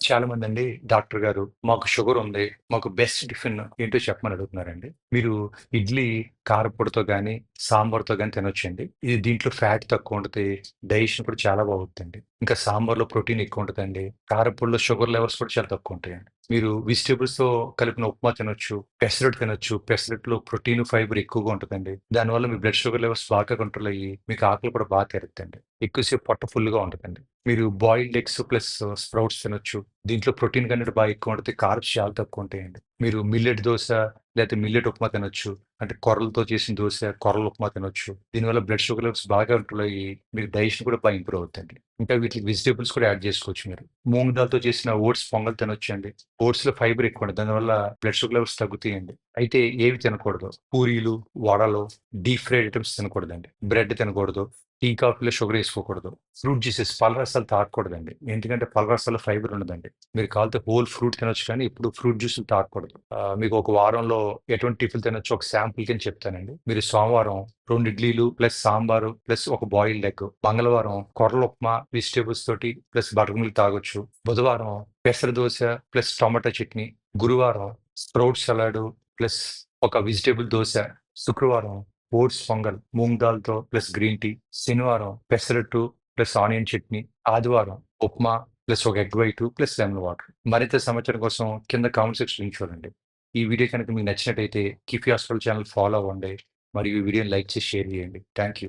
చాలా మంది అండి డాక్టర్ గారు మాకు షుగర్ ఉంది. మాకు బెస్ట్ టిఫిన్ ఏంటో చెప్పమని అడుగుతున్నారండి. మీరు ఇడ్లీ కారపొడితో కానీ సాంబార్‌తో కానీ తినొచ్చండి. ఇది దీంట్లో ఫ్యాట్ తక్కువ ఉంటుంది డైజెషన్ కూడా చాలా బావుద్దండి. ఇంకా సాంబార్‌లో ప్రోటీన్ ఎక్కువ ఉంటుందండి కారపొడిలో షుగర్ లెవెల్స్ కూడా చాలా తక్కువ ఉంటాయండి మీరు వెజిటబుల్స్‌తో కలిపిన ఉప్మా తినొచ్చు. పెసరట్ తినొచ్చు. పెసరట్లో ప్రోటీన్, ఫైబర్ ఎక్కువగా ఉంటుందండి దానివల్ల మీ బ్లడ్ షుగర్ లెవెల్స్ బాగా కంట్రోల్ అయ్యి, మీకు ఆకలి కూడా బాగా తీరుద్దండి. ఎక్కువసేపు పొట్ట ఫుల్‌గా ఉంటుందండి మీరు బాయిల్డ్ ఎగ్స్ ప్లస్ స్ప్రౌట్స్ తినొచ్చు. దీంట్లో ప్రోటీన్ కంటెంట్ బాగా ఎక్కువ ఉంటుంది కార్బ్స్ చాలా తక్కువ ఉంటాయండి మీరు మిల్లెట్ దోశ లేకపోతే మిల్లెట్ ఉప్మా తినొచ్చు. అంటే కొర్రలతో చేసిన దోశ కొర్రల ఉప్మా తినొచ్చు. దీనివల్ల బ్లడ్ షుగర్ లెవెల్స్ బాగా ఇంప్రూవ్ అయ్యి, మీకు డైజెషన్ కూడా బాగా ఇంప్రూవ్ అవుద్దండి. ఇంకా వీటికి వెజిటేబుల్స్ కూడా యాడ్ చేసుకోవచ్చు మీరు. మూంగ్ దాల్‌తో చేసిన ఓట్స్ పొంగల్ తినొచ్చండి. ఓట్స్‌లో ఫైబర్ ఎక్కువుంటది. దానివల్ల బ్లడ్ షుగర్ లెవెల్స్ తగ్గుతాయండి. అయితే ఏవి తినకూడదు. పూరీలు, వడలు, డీప్ ఫ్రైడ్ ఐటమ్స్ తినకూడదండి. బ్రెడ్ తినకూడదు. టీ, కాఫీలో షుగర్ వేసుకోకూడదు ఫ్రూట్ జ్యూసెస్ పలరసాలు తాగకూడదండి. ఎందుకంటే పళ్ళరసాల్లో ఫైబర్ ఉండదండి. మీరు కావాలంటే హోల్ ఫ్రూట్ తినొచ్చు కానీ, ఎప్పుడు ఫ్రూట్ జ్యూసులు తాగకూడదు. మీకు ఒక వారంలో ఎటువంటి టిఫిన్ తినొచ్చు ఒక శాంపుల్ కింద చెప్తానండి. మీరు సోమవారం రెండు ఇడ్లీలు ప్లస్ సాంబారు ప్లస్ ఒక బాయిల్డ్ ఎగ్. మంగళవారం కొర్రల ఉప్మా, వెజిటేబుల్స్ తోటి ప్లస్ బటర్ మిల్క్ తాగొచ్చు. బుధవారం పెసర దోశ ప్లస్ టమాటా చట్నీ. గురువారం స్ప్రౌట్ సలాడ్ ప్లస్ ఒక వెజిటేబుల్ దోశ శుక్రవారం ఓట్స్ పొంగల్, మూంగ్ దాల్‌తో ప్లస్ గ్రీన్ టీ. శనివారం పెసరట్టు ప్లస్ ఆనియన్ చట్నీ. ఆదివారం ఉప్మా ప్లస్ ఒక egg white plus lemon water. మరింత సమాచారం కోసం కింద కామెంట్ సెక్షన్ చూడండి. ఈ వీడియో కనుక మీకు నచ్చినట్టయితే కిఫీ హాస్పిటల్ ఛానల్ ఫాలో అవ్వండి. మరియు ఈ వీడియోని లైక్ చేసి షేర్ చేయండి. Thank you.